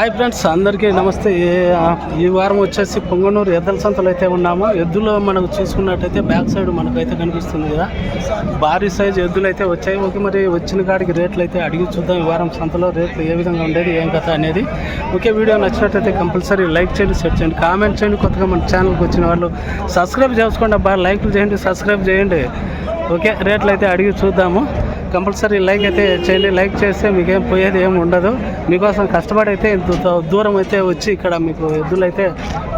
Hi friends అందరికీ నమస్తే. ఈ వారం వచ్చేసి పొంగనూరు ఎద్దల సంతలో అయితే ఉన్నాము. ఎద్దులో మనకు చూసుకున్నట్టయితే బ్యాక్ సైడ్ మనకైతే కనిపిస్తుంది కదా. భారీ సైజు ఎద్దులు అయితే వచ్చాయి. ఓకే మరి వచ్చిన కాడికి రేట్లు అయితే అడిగి చూద్దాం. ఈ వారం సంతలో రేట్లు ఏ విధంగా ఉండేది ఏం కథ అనేది. ఓకే వీడియో నచ్చినట్టయితే కంపల్సరీ లైక్ చేయండి షేర్ చేయండి కామెంట్ చేయండి. కొత్తగా మన ఛానల్కి వచ్చిన వాళ్ళు సబ్స్క్రైబ్ చేసుకోండి. బాగా లైక్లు చేయండి సబ్స్క్రైబ్ చేయండి. ఓకే రేట్లు అయితే అడిగి చూద్దాము. కంపల్సరీ లైక్ అయితే చేయండి. లైక్ చేస్తే మీకేం పోయేది ఏమి ఉండదు. మీకోసం కష్టపడి అయితే ఇంత దూరం అయితే వచ్చి ఇక్కడ మీకు ఎద్దులు అయితే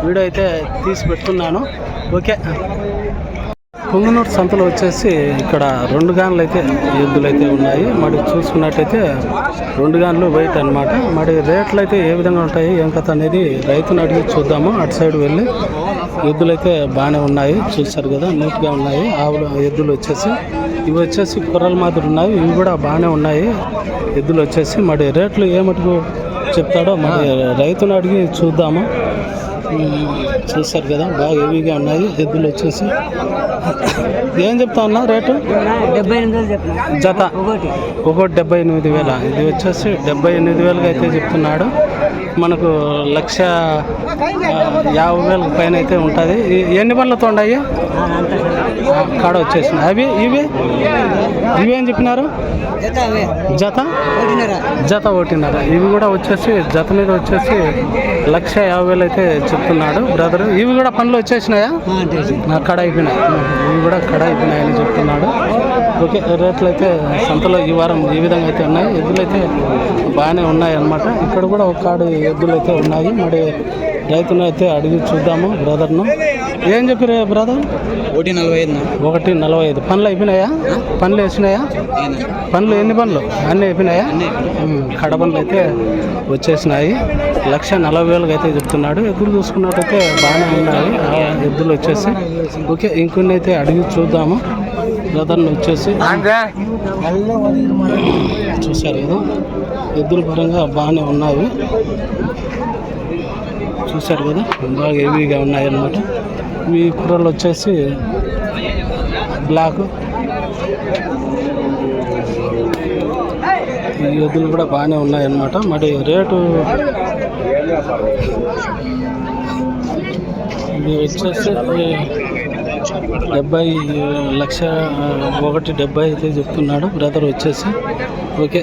వీడియో అయితే తీసి పెడుతున్నాను. ఓకే. పొంగునూరు సంతలో వచ్చేసి ఇక్కడ రెండు గాన్లు అయితే ఎద్దులు అయితే ఉన్నాయి. మరి చూసుకున్నట్టయితే రెండు గాన్లు వెయిట్ అన్నమాట. మరి రేట్లు అయితే ఏ విధంగా ఉంటాయి ఏం కథ అనేది రైతుని అడిగి చూద్దాము. అటు సైడ్ వెళ్ళి ఎద్దులు అయితే బాగానే ఉన్నాయి. చూస్తారు కదా నీట్గా ఉన్నాయి. ఆవులు ఎద్దులు వచ్చేసి ఇవి వచ్చేసి కుర్రల మాదిరి ఉన్నాయి. ఇవి కూడా బాగానే ఉన్నాయి. ఎద్దులు వచ్చేసి మరి రేట్లు ఏ మటుకు చెప్తాడో మరి రైతుని అడిగి చూద్దాము. చూస్తారు కదా బాగా హెవీగా ఉన్నాయి ఎద్దులు వచ్చేసి. ఏం చెప్తా ఉన్నా రేటు? జత. ఒకటి. ఒకటి డెబ్బై ఎనిమిది వేల. ఇది వచ్చేసి డెబ్బై ఎనిమిది వేలుగా అయితే చెప్తున్నాడు. మనకు లక్ష యాభై వేల పైన అయితే ఉంటుంది. ఎన్ని బండ్లతో ఉన్నాయి. కాడ వచ్చేసినాయి. అవి ఇవి? ఇవి ఏం చెప్పినారు? జత? జత ఒకటిన్నర. ఇవి కూడా వచ్చేసి జత మీద వచ్చేసి లక్ష యాభై వేలు అయితే చెప్తున్నాడు బ్రదర్. ఇవి కూడా పనులు వచ్చేసినాయా. నా కడ అయిపోయినాయి. ఇవి కూడా కడ అయిపోయినాయని చెప్తున్నాడు. ఓకే రేట్లు అయితే సంతలో ఈ వారం ఈ విధంగా అయితే ఉన్నాయి? ఎద్దులు అయితే బాగానే ఉన్నాయి అన్నమాట ఇక్కడ కూడా ఒక కాడు ఎద్దులు అయితే ఉన్నాయి. మరి రైతును అయితే అడిగి చూద్దాము బ్రదర్ను. ఏం చెప్పారు బ్రదర్? ఒకటి నలభై ఐదు ఒకటి నలభై ఐదు. పనులు అయిపోయినాయా? పనులు వేసినాయా? పనులు ఎన్ని పనులు అన్నీ అయిపోయినాయా? కడ పనులు అయితే వచ్చేసినాయి. లక్ష నలభై వేలకు అయితే చెప్తున్నాడు. ఎద్దులు చూసుకున్నట్టయితే బాగానే ఉన్నాయి. ఆ ఎద్దులు వచ్చేసి. ఓకే ఇంకొన్ని అయితే అడిగి చూద్దాము. బ్రదర్ని వచ్చేసి చూశారు కదా ఎద్దుల పరంగా బాగానే ఉన్నాయి. చూశారు కదా? బాగా హెవీగా ఉన్నాయి అన్నమాట ఈ కూరలు వచ్చేసి బ్లాక్. ఈ ఎద్దులు కూడా బాగానే ఉన్నాయన్నమాట. మరి రేటు? ఇది వచ్చేసి డెబ్బై లక్ష ఒకటి డెబ్బై అయితే చెప్తున్నాడు. బ్రదర్ వచ్చేసి ఓకే.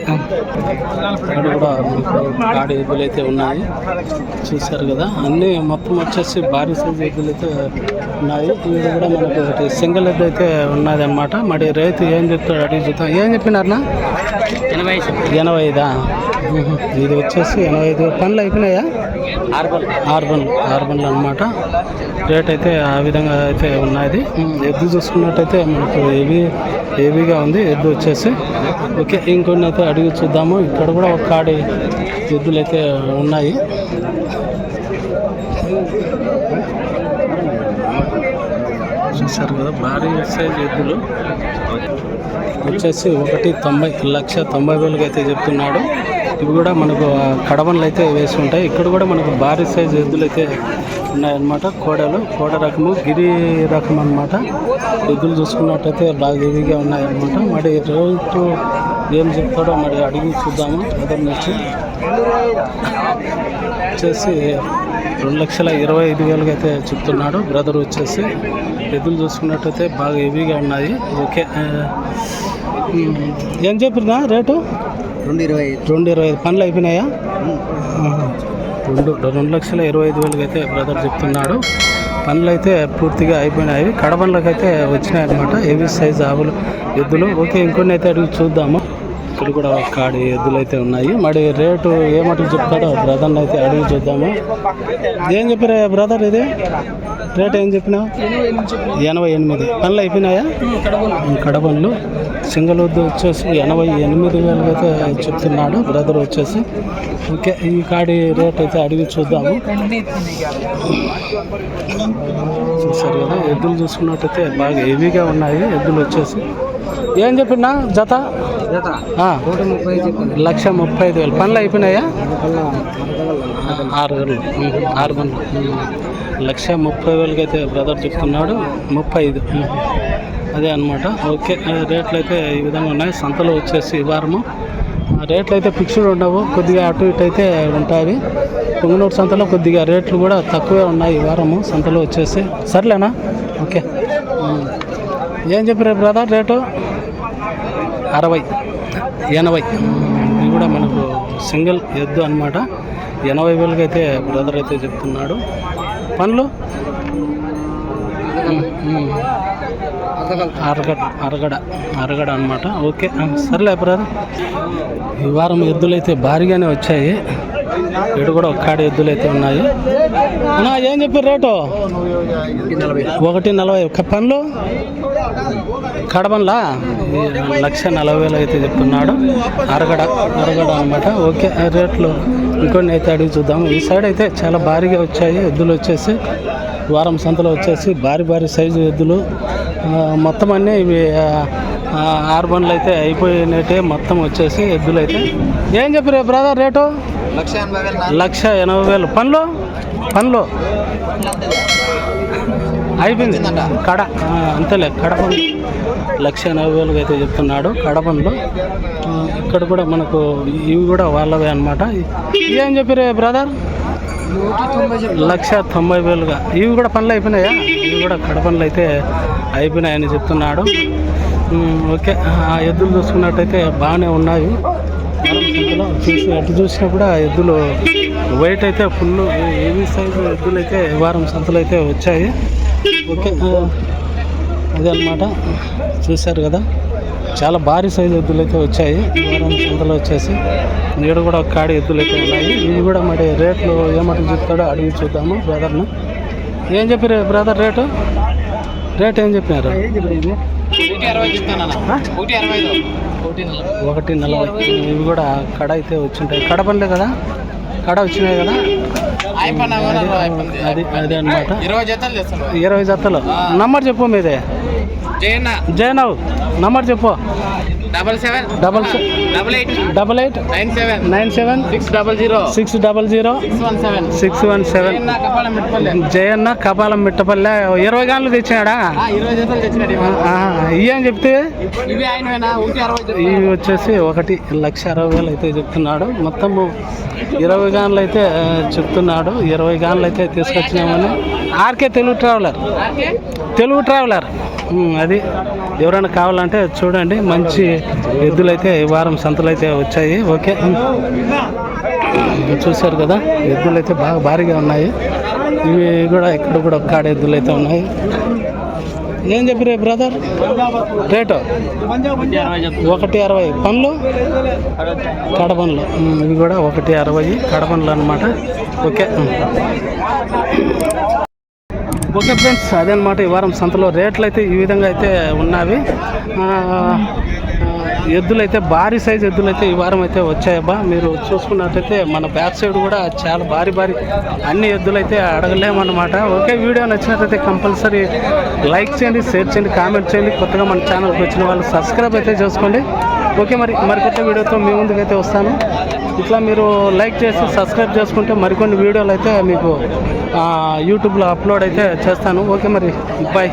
ఇక్కడ కూడా గాడి ఎద్దులు అయితే ఉన్నాయి. చూశారు కదా. అన్నీ మొత్తం వచ్చేసి భారీ సైజు ఎద్దులు అయితే ఉన్నాయి. ఇవి కూడా మనకు ఒకటి సింగిల్ ఎద్దు అయితే ఉన్నది అనమాట మరి రైతు ఏం చెప్తాడు అడిగి చూద్దాం. ఏం చెప్పినారనా ఎనభై ఎనభై ఐదా. ఇది వచ్చేసి ఎనభై ఐదు. పనులు అయిపోయినాయా? ఆరు ఆరు బండ్లు ఆరు బండ్లు అనమాట రేట్ అయితే ఆ విధంగా అయితే ఉన్నది. ఎద్దు చూసుకున్నట్టయితే మనకు హెవీ హెవీగా ఉంది. ఎద్దు వచ్చేసి. ఓకే ఇంకొన్ని అయితే అడిగి చూద్దాము ఇక్కడ కూడా ఒక కాడి ఎద్దులు అయితే ఉన్నాయి. చూసారు కదా భారీ సైజ్ ఎద్దులు. వచ్చేసి ఒకటి తొంభై లక్ష తొంభై వేలకు అయితే చెప్తున్నాడు. ఇవి కూడా మనకు కడవన్లు అయితే వేసి ఉంటాయి. ఇక్కడ కూడా మనకు భారీ సైజు ఎద్దులు అయితే ఉన్నాయన్నమాట. కోడలు కోడ రకము గిరి రకం అన్నమాట. ఎద్దులు చూసుకున్నట్టయితే బాగా ఇదిగా ఉన్నాయన్నమాట. మరి రేటు ఏం చెప్తాడో మరి అడిగి చూద్దాము. అదర్ నుంచి వచ్చేసి రెండు లక్షల ఇరవై ఐదు వేలుగా అయితే చెప్తున్నాడు. బ్రదర్ వచ్చేసి ఎద్దులు చూసుకున్నట్టయితే బాగా హెవీగా ఉన్నాయి. ఓకే. ఏం చెప్పినా రేటు? రెండు ఇరవై రెండు ఇరవై ఐదు. పనులు అయిపోయినాయా. రెండు రెండు లక్షల ఇరవై ఐదు వేలకి అయితే బ్రదర్ చెప్తున్నాడు. పనులు అయితే పూర్తిగా అయిపోయినాయి. కడపనులకు అయితే వచ్చినాయి అనమాట హెవీ సైజ్ ఆవులు ఎద్దులు. ఓకే ఇంకొన్ని అయితే అడిగి చూద్దాము. ఇక్కడ కూడా కాడి ఎద్దులు అయితే ఉన్నాయి. మరి రేటు ఏమటుకు చెప్తాడో బ్రదర్ని అయితే అడిగి చూద్దాము. ఏం చెప్పారా బ్రదర్ ఇది? రేట్ ఏం చెప్పినావు ఎనభై ఎనిమిది. పనులు అయిపోయినాయా? కడపనులు సింగిల్ వద్దు వచ్చేసి ఎనభై ఎనిమిది వేలకు అయితే చెప్తున్నాడు బ్రదర్ వచ్చేసి. ఓకే ఈ కాడి రేట్ అయితే అడిగి చూద్దాము. చూసారు కదా ఎద్దులు చూసుకున్నట్టయితే బాగా హెవీగా ఉన్నాయి ఎద్దులు వచ్చేసి. ఏం చెప్పినా జత? లక్ష ముప్పై ఐదు వేలు. పనులు అయిపోయినాయా? ఆరు వేలు ఉమ్, ఆరు ఉమ్. లక్ష ముప్పై వేలకి అయితే బ్రదర్ చెప్తున్నాడు. ముప్పై ఐదు. అదే అనమాట ఓకే. రేట్లు అయితే ఈ విధంగా ఉన్నాయి. సంతలో వచ్చేసి ఈ వారము. రేట్లు అయితే ఫిక్స్డ్ ఉండవు. కొద్దిగా అటు ఇటు అయితే ఉంటాయి. పొంగనూరు సంతలో కొద్దిగా రేట్లు కూడా తక్కువే ఉన్నాయి ఈ వారము. సంతలో వచ్చేసి. సర్లేనా? ఓకే. ఏం చెప్పారు బ్రదర్ రేటు? అరవై ఎనభై. ఇది కూడా మనకు సింగిల్ ఎద్దు అనమాట ఎనభై వేలకి అయితే బ్రదర్ అయితే చెప్తున్నాడు. పనులు. అరగడ అరగడ అరగడ అనమాట ఓకే సర్లే బ్రదర్. ఈ వారం ఎద్దులు అయితే భారీగానే వచ్చాయి. ఇటు కూడా ఒక ఎద్దులు అయితే ఉన్నాయి. అన్నా ఏం చెప్పారు రేటు? ఒకటి నలభై. ఒక్క పనులు కడబంలా లక్ష నలభై వేలు అయితే చెప్తున్నాడు. అరగడ అరగడ అనమాట ఓకే రేట్లు ఇంకొన్ని అయితే అడిగి చూద్దాం. ఈ సైడ్ అయితే చాలా భారీగా వచ్చాయి ఎద్దులు వచ్చేసి. వారం సంతలో వచ్చేసి భారీ భారీ సైజు ఎద్దులు. మొత్తం అన్నీ ఇవి ఆరు బండ్లు అయితే అయిపోయినట్టే మొత్తం వచ్చేసి ఎద్దులు అయితే. ఏం చెప్పారు బ్రదర్ రేటు? లక్ష ఎనభై వేలు పనులు? పనులు. అయిపోయింది. కడ అంతేలే కడ పనులు లక్ష ఎనభై వేలుగా అయితే చెప్తున్నాడు. కడ పనులు. ఆ, ఇక్కడ కూడా మనకు ఇవి కూడా వాళ్ళవే అనమాట ఏం చెప్పారు బ్రదర్? లక్ష తొంభై వేలుగా. ఇవి కూడా పనులు అయిపోయినాయా? ఇవి కూడా కడ పనులు అయితే అయిపోయినాయని చెప్తున్నాడు. ఓకే. ఆ ఎద్దులు చూసుకున్నట్టయితే బాగానే ఉన్నాయి. చూసి అటు చూసినా కూడా ఎద్దులు వెయిట్ అయితే ఫుల్ హెవీ సైజు ఎద్దులు అయితే వారం సంతలు అయితే వచ్చాయి. ఓకే అదే అనమాట చూశారు కదా చాలా భారీ సైజు ఎద్దులు అయితే వచ్చాయి. వారం సంతలో వచ్చేసి. నీడు కూడా ఒక కాడి ఎద్దులు అయితే ఉన్నాయి. ఇవి కూడా మరి రేట్లు ఏమంటారు చెప్తాడో అడిగి చూద్దాము బ్రదర్ను ఏం చెప్పారు బ్రదర్ రేటు? రేట్ ఏం చెప్పినారు? ఒకటి నలభై. ఇవి కూడా కడ అయితే వచ్చింటాయి. కడ పనులే కదా? కడ వచ్చినాయి కదా? అది అదే అనమాట ఇరవై జతలు తెస్తాను ఇరవై జతలు. నంబర్ చెప్పు మీదే. జయన్న. జయనవ్ నంబర్ చెప్పు. Double seven. Double double eight. Double eight. Nine seven. Nine seven. Six double zero. Six double zero. Six one seven. Six one seven. Jayanna కపాలం మిట్టపల్లె. ఇరవై గాన్లు తెచ్చినాడా? ఇరవై జతలు తెచ్చినట్టు ఇవి అని చెప్తే? ఇవి వచ్చేసి ఒకటి లక్ష అరవై వేలు అయితే చెప్తున్నాడు. మొత్తము ఇరవై గాన్లు అయితే చెప్తున్నాడు. ఇరవై గాన్లు అయితే తీసుకొచ్చినామని. RK Telugu traveller. Telugu traveller. అది ఎవరైనా కావాలంటే చూడండి. మంచి ఎద్దులు అయితే ఈ వారం సంతలు అయితే వచ్చాయి. ఓకే. చూశారు కదా ఎద్దులు అయితే బాగా భారీగా ఉన్నాయి. ఇవి కూడా ఇక్కడ కూడా కాడ ఎద్దులు అయితే ఉన్నాయి. ఏం చెప్పిరే బ్రదర్? రేటు? ఒకటి అరవై. పనులు కడపన్లు ఇవి కూడా ఒకటి అరవై. కడపన్లు అనమాట ఓకే. ఓకే ఫ్రెండ్స్ అదనమాట ఈ వారం సంతలో రేట్లు అయితే ఈ విధంగా అయితే ఉన్నవి. ఎద్దులైతే భారీ సైజ్ ఎద్దులైతే ఈ వారం అయితే వచ్చాయబ్బా. మీరు చూసుకున్నట్టయితే మన బ్యాక్ సైడ్ కూడా చాలా భారీ భారీ అన్ని ఎద్దులైతే అడగలేమన్నమాట. ఓకే వీడియో నచ్చినట్లయితే కంపల్సరీ లైక్ చేయండి షేర్ చేయండి కామెంట్ చేయండి. కొత్తగా మన ఛానల్కి వచ్చిన వాళ్ళు సబ్స్క్రైబ్ అయితే చేసుకోండి. ఓకే మరి మరికొత్త వీడియోతో మీ ముందుకైతే వస్తాను. ఇట్లా మీరు లైక్ చేసి సబ్స్క్రైబ్ చేసుకుంటే మరికొన్ని వీడియోలు అయితే మీకు యూట్యూబ్లో అప్లోడ్ అయితే చేస్తాను. ఓకే మరి బాయ్.